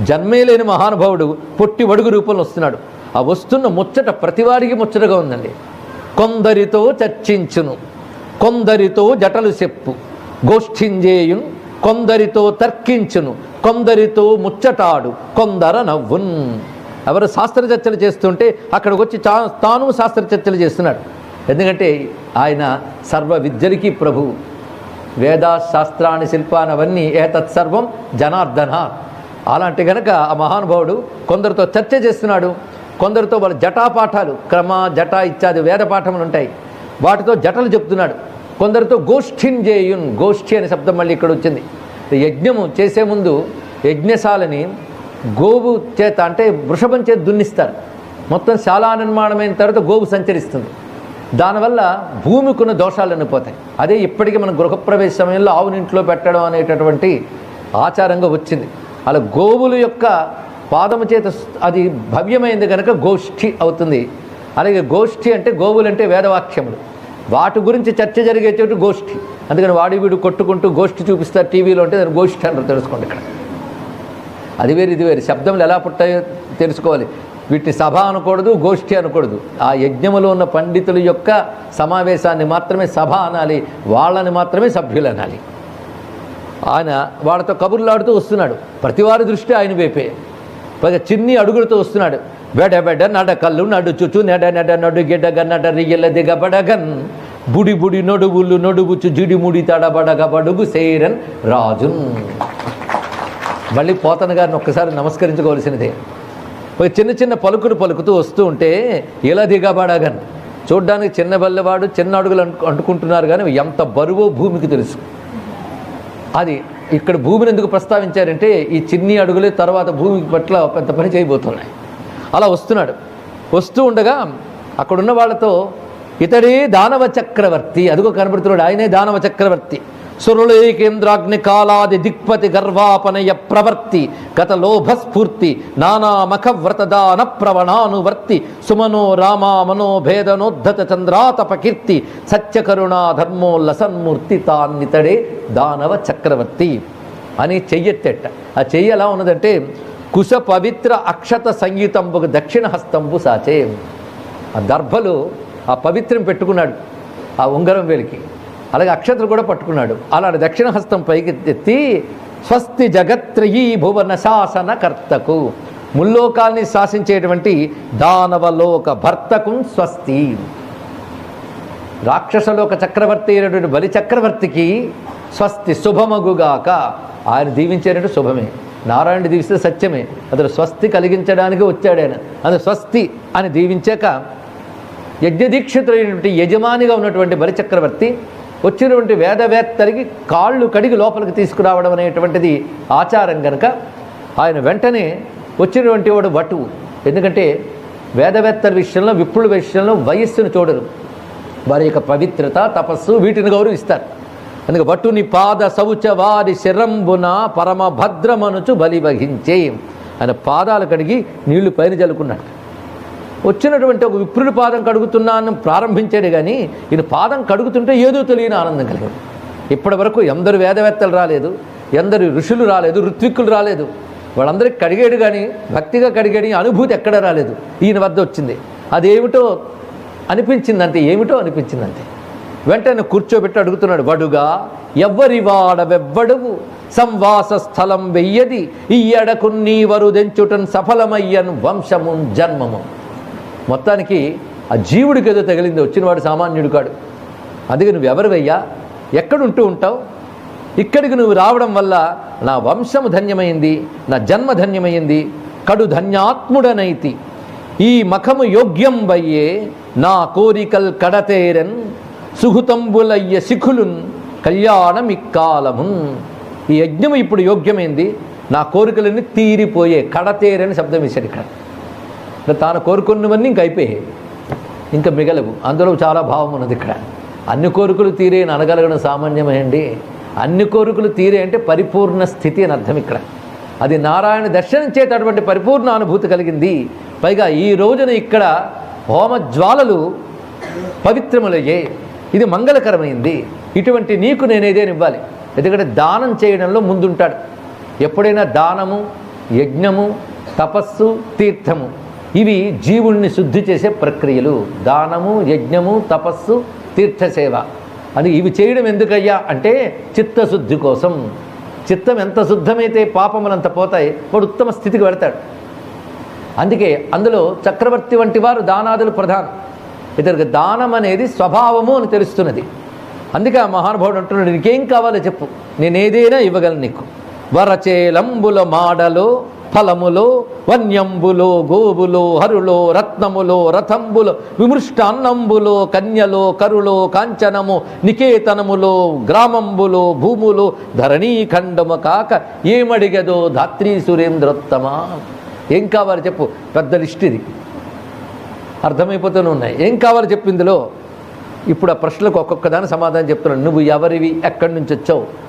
జన్మే లేని మహానుభావుడు పొట్టి వడుగు రూపంలో వస్తున్నాడు. ఆ వస్తున్న ముచ్చట ప్రతివాడికి ముచ్చటగా ఉందండి. కొందరితో చర్చించును కొందరితో జటలు చెప్పు గోష్ఠింజేయున్ కొందరితో తర్కించును కొందరితో ముచ్చటాడు కొందర నవ్వున్. ఎవరు శాస్త్ర చర్చలు చేస్తుంటే అక్కడికి వచ్చి చా- తాను శాస్త్ర చర్చలు చేస్తున్నాడు. ఎందుకంటే ఆయన సర్వ విద్యలకి ప్రభువు వేద శాస్త్రాన్ని శిల్పాన్ని అవన్నీ ఏతత్ సర్వం జనార్దన. అలాంటి కనుక ఆ మహానుభావుడు కొందరితో చర్చ చేస్తున్నాడు కొందరితో వాళ్ళ జటాపాఠాలు క్రమ జట ఇత్యాది వేద పాఠములు ఉంటాయి. వాటితో జటలు చెప్తున్నాడు. కొందరితో గోష్ఠిన్ చేయున్ గోష్ఠి అనే శబ్దం మళ్ళీ ఇక్కడ వచ్చింది. యజ్ఞము చేసే ముందు యజ్ఞశాలని గోవు చేత అంటే వృషభం చేత దున్నిస్తారు. మొత్తం శాలా నిర్మాణమైన తర్వాత గోవు సంచరిస్తుంది. దానివల్ల భూమికున్న దోషాలన్నీ పోతాయి. అదే ఇప్పటికీ మన గృహప్రవేశ సమయంలో ఆవుని ఇంట్లో పెట్టడం అనేటటువంటి ఆచారంగా వచ్చింది. అలా గోవుల యొక్క పాదము చేత అది భవ్యమైంది కనుక గోష్ఠి అవుతుంది. అలాగే గోష్ఠి అంటే గోవులు అంటే వేదవాక్యములు. వాటి గురించి చర్చ జరిగే చోటు గోష్ఠి. అందుకని వాడి వీడు కొట్టుకుంటూ గోష్ఠి చూపిస్తారు టీవీలో ఉంటే దాన్ని గోష్ఠి అంటారు తెలుసుకోండి ఇక్కడ. అది వేరు ఇది వేరు. శబ్దములు ఎలా పుట్టాయో తెలుసుకోవాలి. వీటిని సభ అనకూడదు గోష్ఠి అనకూడదు. ఆ యజ్ఞములో ఉన్న పండితుల యొక్క సమావేశాన్ని మాత్రమే సభ అనాలి. వాళ్ళని మాత్రమే సభ్యులు అనాలి ఆయన వాళ్ళతో కబుర్లాడుతూ వస్తున్నాడు. ప్రతివారి దృష్టి ఆయన వైపే. పైగా చిన్ని అడుగులతో వస్తున్నాడు. బెడ బెడ కళ్ళు నడు చుచు నెడ నెడ నడు గిడ్డగ నడ రియల దిగబడగన్ బుడి బుడి నడువులు నడువుచు జిడిముడి తడబడగ బడుగు సేరన్ రాజు మళ్ళీ పోతన గారిని ఒక్కసారి నమస్కరించుకోవాల్సినదే. ఒక చిన్న చిన్న పలుకులు పలుకుతూ వస్తూ ఉంటే ఇలా దిగబడగన్ చూడ్డానికి చిన్న బల్లెవాడు చిన్న అడుగులు అంటు అంటుకుంటున్నారు కానీ ఎంత బరువో భూమికి తెలుసు. అది ఇక్కడ భూమిని ఎందుకు ప్రస్తావించారంటే ఈ చిన్ని అడుగులే తర్వాత భూమి పట్ల పెద్ద పని చేయబోతున్నాయి. అలా వస్తున్నాడు. వస్తూ ఉండగా అక్కడున్న వాళ్ళతో ఇతడే దానవ చక్రవర్తి. అదిగో కనబడుతున్నాడు. ఆయనే దానవ చక్రవర్తి. సురుళేకేంద్రాగ్ని కాలాది దిక్పతి గర్వాపనయ ప్రవర్తి గత లోభస్ఫూర్తి నానామఖ వ్రతదాన ప్రవణానువర్తి సుమనో రామా మనోభేదనోద్ధత చంద్రాతప కీర్తి సత్యకరుణా ధర్మోల్లసన్మూర్తి తాన్నితడే దానవ చక్రవర్తి అని చెయ్యెత్తెట్ట ఆ చెయ్యి ఎలా ఉన్నదంటే కుశ పవిత్ర అక్షత సంగీతంబుకు దక్షిణ హస్తంబు సాచే. ఆ దర్భలు ఆ పవిత్రం పెట్టుకున్నాడు ఆ ఉంగరం వేలికి. అలాగే అక్షతలు కూడా పట్టుకున్నాడు. అలా దక్షిణ హస్తం పైకి ఎత్తి స్వస్తి జగత్రయీ భువన శాసన కర్తకు. ముల్లోకాల్ని శాసించేటువంటి దానవలోక భర్తకు స్వస్తి. రాక్షసలోక చక్రవర్తి అయినటువంటి బలి చక్రవర్తికి స్వస్తి శుభమగుగాక ఆయన దీవించేటట్టు శుభమే. నారాయణుడు దీవిస్తే సత్యమే. అతడు స్వస్తి కలిగించడానికి వచ్చాడు ఆయన. అది స్వస్తి అని దీవించాక యజ్ఞదీక్షితులైనటువంటి యజమానిగా ఉన్నటువంటి బలిచక్రవర్తి వచ్చినటువంటి వేదవేత్తలకి కాళ్ళు కడిగి లోపలికి తీసుకురావడం అనేటువంటిది ఆచారం కనుక ఆయన వెంటనే వచ్చినటువంటి వాడు వటువు. ఎందుకంటే వేదవేత్తల విషయంలో విప్పుల విషయంలో వయస్సును చూడరు. వారి యొక్క పవిత్రత తపస్సు వీటిని గౌరవిస్తారు. అందుకే వటుని పాద శౌచ వారి శరంబున పరమ భద్రమనుచు బలి వహించే ఆయన పాదాలు కడిగి నీళ్ళు పైన జల్లుకున్నాడు. వచ్చినటువంటి ఒక విప్రుడి పాదం కడుగుతున్నాను ప్రారంభించాడు కానీ ఈయన పాదం కడుగుతుంటే ఏదో తెలియని ఆనందం కలిగింది. ఇప్పటి వరకు ఎందరు వేదవేత్తలు రాలేదు ఎందరు ఋషులు రాలేదు ఋత్విక్కులు రాలేదు. వాళ్ళందరికీ కడిగాడు కానీ భక్తిగా కడిగాడు ఈ అనుభూతి ఎక్కడ రాలేదు. ఈయన వద్ద వచ్చింది. అదేమిటో అనిపించిందంతే ఏమిటో అనిపించిందంతే వెంటనే కూర్చోబెట్టి అడుగుతున్నాడు వడుగా ఎవ్వరి వాడవెవ్వడువు? సంవాస స్థలం వెయ్యది. ఈ ఇయ్యడకు నీవరు దెంచుటన్ సఫలమయ్యన్ వంశము జన్మము మొత్తానికి ఆ జీవుడికి ఏదో తగిలింది వచ్చినవాడు సామాన్యుడు కాడు. అందుకే నువ్వు ఎవరివయ్యా? ఎక్కడుంటూ ఉంటావు? ఇక్కడికి నువ్వు రావడం వల్ల నా వంశము ధన్యమైంది నా జన్మ ధన్యమైంది కడు ధన్యాత్ముడనైతి. ఈ మఖము యోగ్యం వయ్యే నా కోరికల్ కడతేరన్ సుహుతంబులయ్య శిఖులున్ కళ్యాణం ఇక్కాలమున్ ఈ యజ్ఞము ఇప్పుడు యోగ్యమైంది నా కోరికలన్నీ తీరిపోయే కడతేరని శబ్దం వేశాడు ఇక్కడ. తాను కోరుకున్నవన్నీ ఇంక అయిపోయాయి. ఇంకా మిగలవు. అందులో చాలా భావం ఉన్నది ఇక్కడ. అన్ని కోరికలు తీరే అని అనగలగడం సామాన్యమేయండి అన్ని కోరికలు తీరే అంటే పరిపూర్ణ స్థితి అని అర్థం ఇక్కడ. అది నారాయణ దర్శనం చేతటువంటి పరిపూర్ణ అనుభూతి కలిగింది. పైగా ఈ రోజున ఇక్కడ హోమ జ్వాలలు పవిత్రములయ్యే. ఇది మంగళకరమైంది. ఇటువంటి నీకు నేనేదేని ఇవ్వాలి. ఎందుకంటే దానం చేయడంలో ముందుంటాడు. ఎప్పుడైనా దానము యజ్ఞము తపస్సు తీర్థము. ఇవి జీవుణ్ణి శుద్ధి చేసే ప్రక్రియలు. దానము యజ్ఞము తపస్సు తీర్థసేవ. అని ఇవి చేయడం ఎందుకయ్యా అంటే చిత్తశుద్ధి కోసం. చిత్తం ఎంత శుద్ధమైతే పాపములంత పోతాయి వాడు ఉత్తమ స్థితికి వెళతాడు. అందుకే అందులో చక్రవర్తి వంటి వారు దానాదులు ప్రధానం. ఇతనికి దానం అనేది స్వభావము అని తెలుస్తున్నది. అందుకే ఆ మహానుభావుడు అంటున్నాడు నీకేం కావాలో చెప్పు. నేనేదైనా ఇవ్వగలను నీకు. వరచేలంబుల మాడలో ఫలములో వన్యంబులో గోవులో హరులో రత్నములో రథంబులో విమృష్టాన్నంబులో కన్యలో కరులో కాంచనము నికేతనములో గ్రామంబులో భూములో ధరణీఖండము కాక ఏమడిగదో ధాత్రీ సురేంద్రోత్తమా. ఏం కావాలి చెప్పు? పెద్ద లిస్ట్ ఇది. అర్థమైపోతూనే ఉన్నాయి. ఏం కావాలి చెప్పిందిలో ఇప్పుడు ఆ ప్రశ్నలకు ఒక్కొక్కదాని సమాధానం చెప్తున్నాను. నువ్వు ఎవరివి? ఎక్కడి నుంచి వచ్చావు?